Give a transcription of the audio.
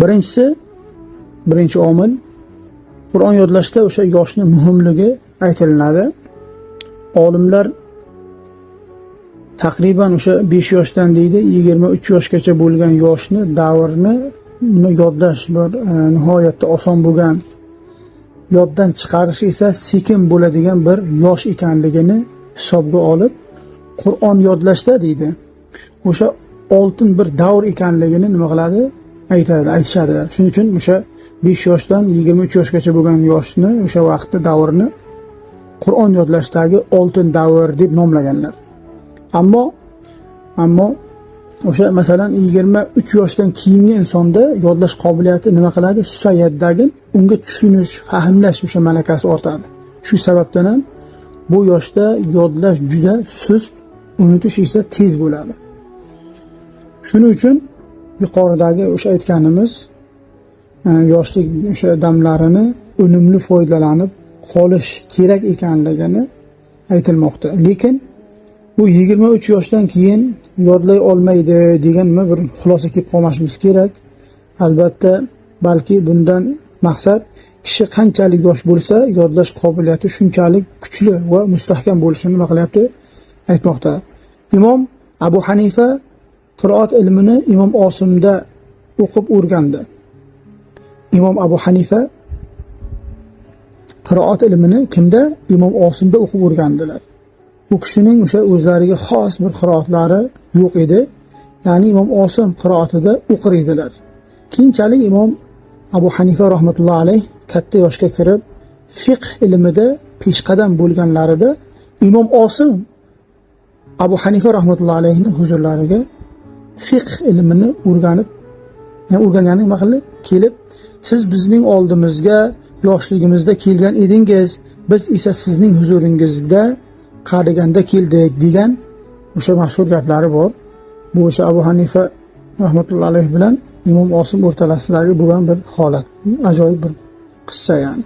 birinchisi birinchi omil qur'on yodlashda o'sha yoshni muhimligi aytilinadi. Olimlar taqriban o'sha besh yoshdan deydi yigirma uch yoshgacha bo'lgan yoshni davrni nima yodlash bir e, nihoyatda oson bo'lgan yoddan chiqarish esa sekin bo'ladigan bir yosh ekanligini hisobga olib qur'on yodlashda deydi o'sha oltin bir davr ekanligini nima qiladi? Aytadilar aytishadilar. Shuning uchun o'sha besh yoshdan yigirma uch yoshgacha bo'lgan yoshni o'sha vaqtni davrni qur'on yodlashdagi oltin davr deb nomlaganlar. Ammo ammo o'sha masalan yigirma uch yoshdan keyingi insonda yodlash qobiliyati nima qiladi? Susayadagi unga tushunish fahmlash o'sha malakasi ortadi. Shu sababdan ham bu yoshda yodlash juda sust unutish esa tez bo'ladi. Shuning uchun yuqoridagi o'sha aytganimiz e, yoshlik o'sha damlarini unumli foydalanib qolish kerak ekanligini aytilmoqda. Lekin bu yigirma uch yoshdan keyin yodlay olmaydi degan nima bir xulosa kelib qolmasligimiz kerak. Albatta balki bundan maqsad kishi qanchalik yosh bo'lsa yodlash qobiliyati shunchalik kuchli va mustahkam bo'lishini nima qilyapti? Aytmoqda. Imom abu hanifa qiroat ilmini imom osimda o'qib o'rgandi. İmom abu hanifa qiroat ilmini kimda imom osimda o'qib o'rgandilar. U kishining o'sha o'zlariga xos bir qiroatlari yo'q edi. Ya'ni imom osim qiroatida o'qir edilar keyinchalik imom abu hanifa rahmatullohi alayh katta yoshga kirib fiqh ilmida peshqadam bo'lganlarida imom osim abu hanifa rahmatullohi alayhni huzurlariga fiqh ilmini o'rganib e, yani o'rgangani nima kelib siz bizning oldimizga yoshligimizda kelgan edingiz biz esa sizning huzuringizda qariganda keldik degan o'sha mashhur gaplari bor. Bu o'sha abu hanifa rahmatullohi alayhi bilan imom osim o'rtalasidagi bo'lgan bir holat. Ajoyib bir qissa yani.